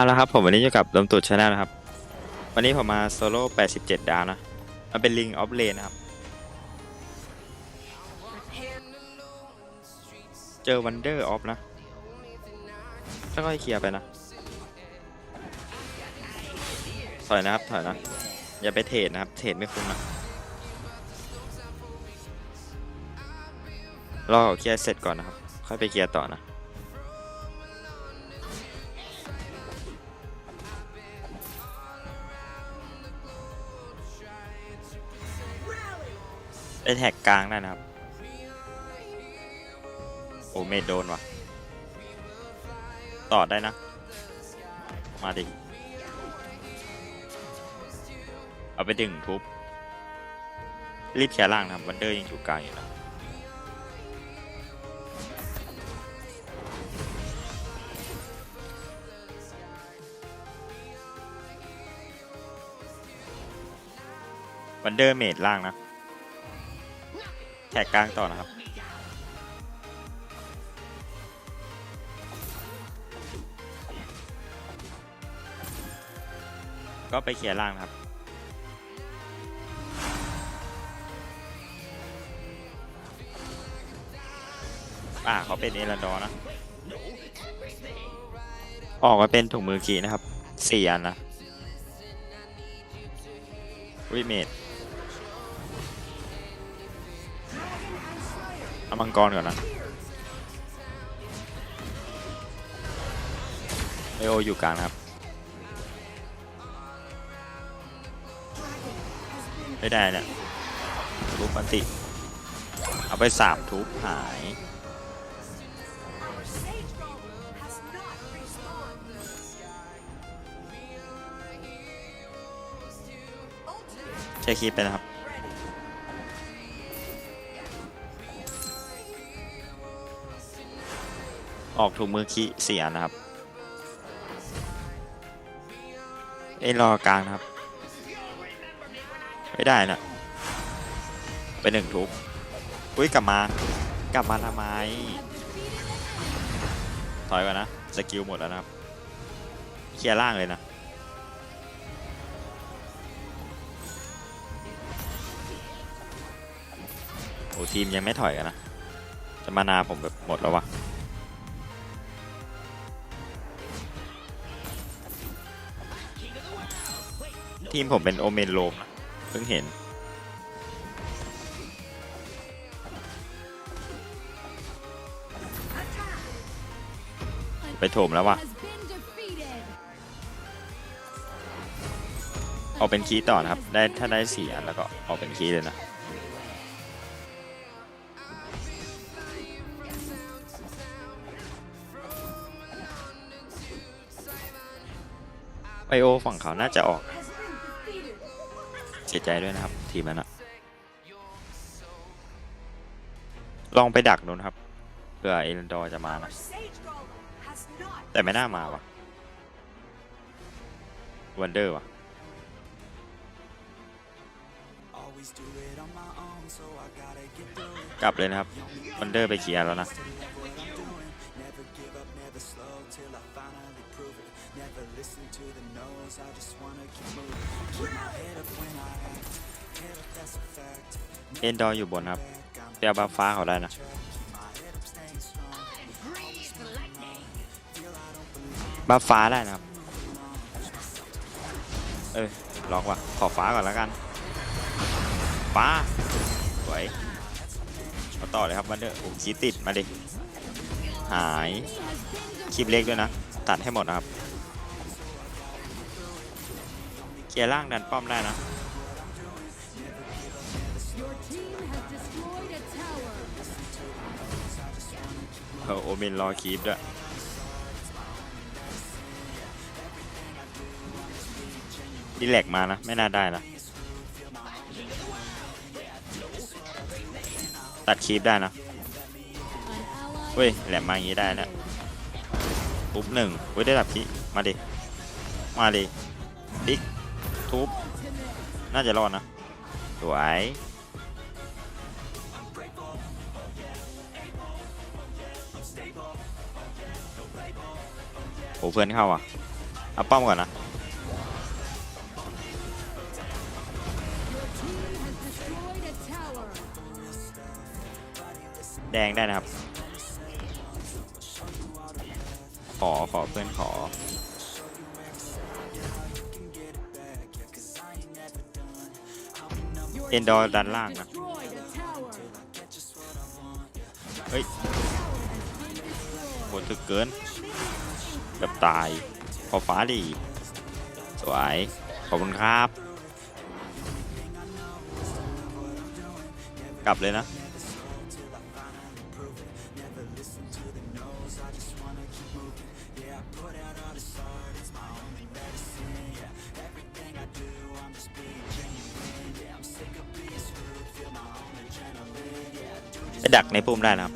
อ่าแล้วครับผมวันนี้อยู่กับลมตูดชาแนลนะครับ วันนี้ผมมาโซโล่ 87 ดาวนะ มันเป็นลิงออฟเลนนะครับ เจอวันเดอร์ออฟนะค่อยๆเคลียร์ไปนะ ถอยนะครับ ถอยนะ อย่าไปเทรดนะครับ เทรดไม่คุ้มนะ รอเขาเคลียร์เสร็จก่อนนะครับ ค่อยไปเคลียร์ต่อนะ ไปแท็กกลางได้นะครับ โอเมดโดนว่ะ ต่อได้นะ มาดิ เอาไปดึงทุบ รีบแค่ล่างนะครับวันเดอร์ยังอยู่กลางอยู่นะวันเดอร์เมดล่างนะ แท็กกลางต่อนะครับ ก็ไปเคลียร์ล่างครับ อ่าเขาเป็นเอรันดอนะ ออกมาเป็นถุงมือกีนะครับสี่อันนะวิเมด เอามังกรก่อนนะไอโออยู่กลางครับไม่ได้เนี่ยทุบปันติ เอาไปสามทุบหายเช็คคีย์ไปนะครับ ออกถุงมือคีย์สี่อันะครับ เอ้ยรอกลางนะครับ ไม่ได้นะไปหนึ่งทุบอุ้ยกลับมากลับมาทำไม ถอยก่อนนะ สกิลหมดแล้วนะครับ เคลียร์ล่างเลยนะ โอ้ทีมยังไม่ถอยกันนะ จะมานาผมแบบหมดแล้ววะ ทีมผมเป็นโอเมนโลมเพิ่งเห็น ไปโถมแล้ววะออกเป็นคีย์ต่อนะครับ ได้ถ้าได้สี่อันแล้วก็ออกเป็นคีย์เลยนะ ไอโอฝั่งเขาน่าจะออก เสียใจด้วยนะครับ ทีมนั้นอะลองไปดักนู้นครับเผื่อเอเลนดอร์จะมานะแต่ไม่น่ามาวะวันเดอร์วะกลับเลยนะครับวันเดอร์ไปเคลียร์แล้วนะ เอนดอร์อยู่บนครับเปียบัฟฟ้าเขาได้นะ บัฟฟ้าได้นะครับ เออลองว่ะ ขอฟ้าก่อนแล้วกัน ฟ้า สวยเอาต่อเลยครับวันเดอร์โอ้คีย์ติด มาดิ หายคลิปเล็กด้วยนะ ตัดให้หมดนะครับเคลียร์ล่างดันป้อมได้นะเออโอเมนรอคีปด้วยดีแลกมานะ ไม่น่าได้นะ ตัดคีปได้นะ เฮ้ยแหลมมาอย่างนี้ได้นะทุบหนึ่งเฮ้ยได้ดับคีมาดิมาดิดิกทุบน่าจะรอดนะสวยโอ้เพื่อนเข้าอะเอาป้อมก่อนนะแดงได้นะครับ ขอขอเพื่อนขอ เอ็นดอร์ดันล่างนะ เฮ้ยโหดถึกเกินแบบตาย ขอฟ้าดี สวย ขอบคุณครับ กลับเลยนะ ดักในปุ่มได้นะครับ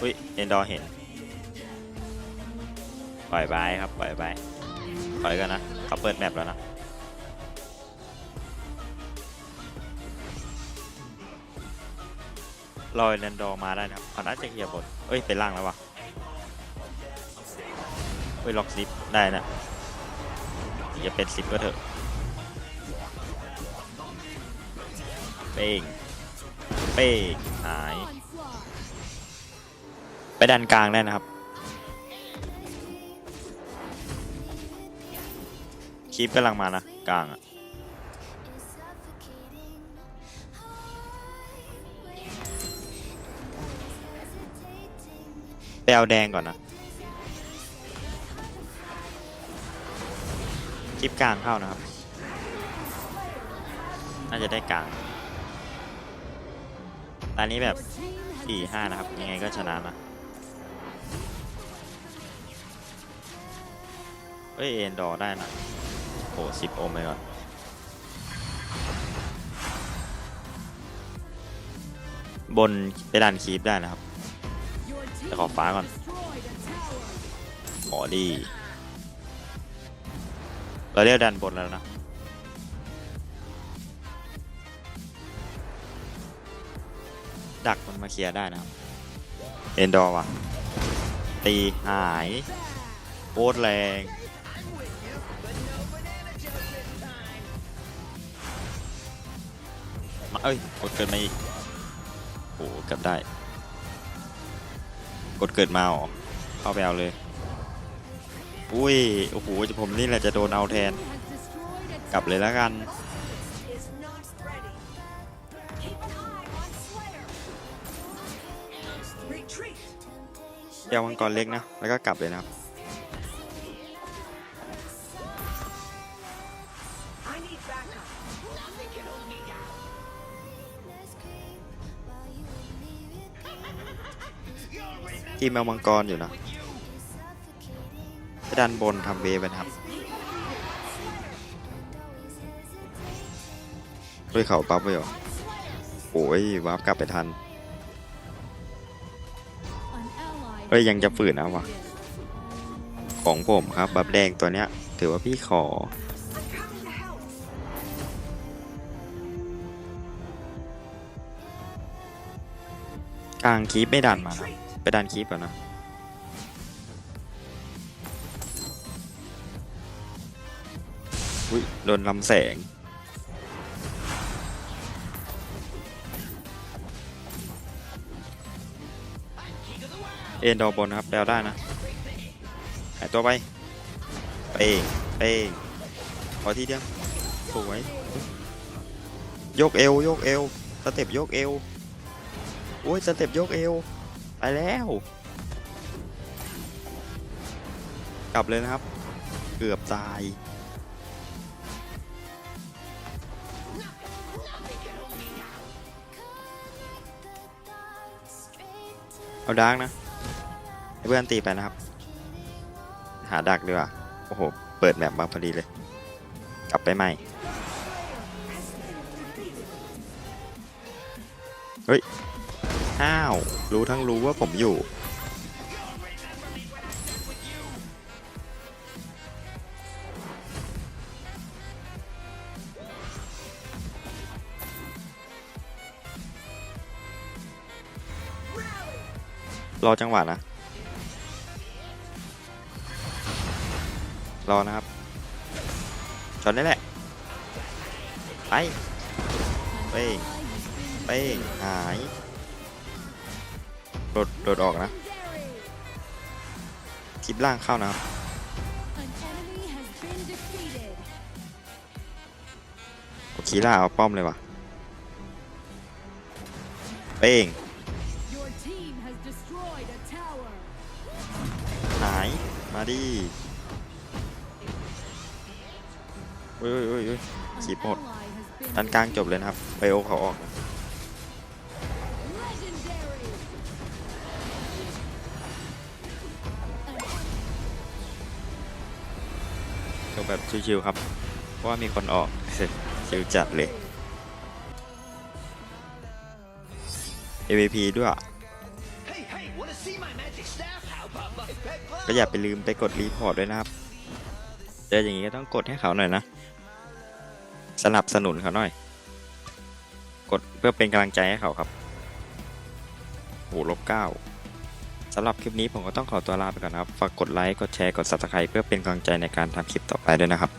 อุ้ยเอนดอร์เห็น ปล่อยไปครับ ปล่อยไป ปล่อยกันนะเขาเปิดแมปแล้วนะรอยแลนดอร์มาได้นะครับเขาน่าจะเคลียร์บนเอ้ยไปล่างแล้ววะเฮ้ยล็อกซิปได้นะอย่าเป็นซิปก็เถอะเป้งเป้งหาย ไปดันกลางได้นะครับคีปกำลังมานะกลางอะไปเอาแดงก่อนนะคีปกลางเข้านะครับ น่าจะได้กลางตอนนี้แบบ Your team has สี่ห้านะครับ ยังไงก็ชนะนะ เอ้ยเอ็นดอร์ได้นะโอ้สิบโอห์มเลยก่อนบนไปดันคีปได้นะครับ your team แต่ขอฟ้าก่อน destroyed a tower. ขอดี เราเรียกดันบนแล้วนะดักมันมาเคลียร์ได้นะครับ เอ็นดอร์ว่ะ ตีหายโคตรแรง เอ้ยกดเกิดมาอีกโอ้เกือบได้ กดเกิดมาเหรอเข้าไปเอาเลย อุ้ยโอ้โหจะผมนี่แหละจะโดนเอาแทน กลับเลยแล้วกันเดี๋ยวมังกรเล็กนะ แล้วก็กลับเลยนะครับ ทีมเอามังกรอยู่นะไปดันบนทำเวไปนะครับด้วยเขาปั๊บไปหรอโอ้ยวาร์ปกลับไปทันเอ้ยยังจะฝืนนะวะของผมครับ บับแดงตัวเนี้ย ถือว่าพี่ขอกลางคีปไม่ดันมานะ ไปดันคีปก่อนนะอุ้ยโดนลำแสง เอ็นดอร์บนนะครับแปลได้นะหายตัวไป เป้งเป้งขอทีเดียวสวยยกเอวยกเอวสเต็ปยกเอวโอ้ยสเต็ปยกเอว ไปแล้ว กลับเลยนะครับ เกือบตาย เอาดาร์กนะเพื่อนตีไปนะครับ หาดักดีกว่า โอ้โห เปิดแมปมาพอดีเลย กลับไปใหม่ เฮ้ย อ้าว รู้ทั้งรู้ว่าผมอยู่ รอจังหวะนะ รอนะครับช็อตนี้แหละ ไป An Wait. ally has been เป้ง หาย โดดโดดออกนะคลิปล่างเข้านะครับโอเคล่าเอาป้อมเลยว่ะเป้งหายมาดิอุ้ยอุ้ยอุ้ยอุ้ย An Keep on. ally has been ด้านกลางจบเลยนะครับไบโอเขาออกนะ แบบชิวๆครับ เพราะว่ามีคนออก ชิวจัดเลย AVP ด้วย Hey, hey, wanna see my magic staff? How about my pet ก็อย่าไปลืมไปกดรีพอร์ตด้วยนะครับ เจออย่างนี้ก็ต้องกดให้เขาหน่อยนะ สนับสนุนเขาหน่อย กดเพื่อเป็นกำลังใจให้เขาครับโหลบเก้า สำหรับคลิปนี้ผมก็ต้องขอตัวลาไปก่อนนะครับ ฝากกดไลค์ กดแชร์ กด subscribe เพื่อเป็นกำลังใจในการทำคลิปต่อไปด้วยนะครับ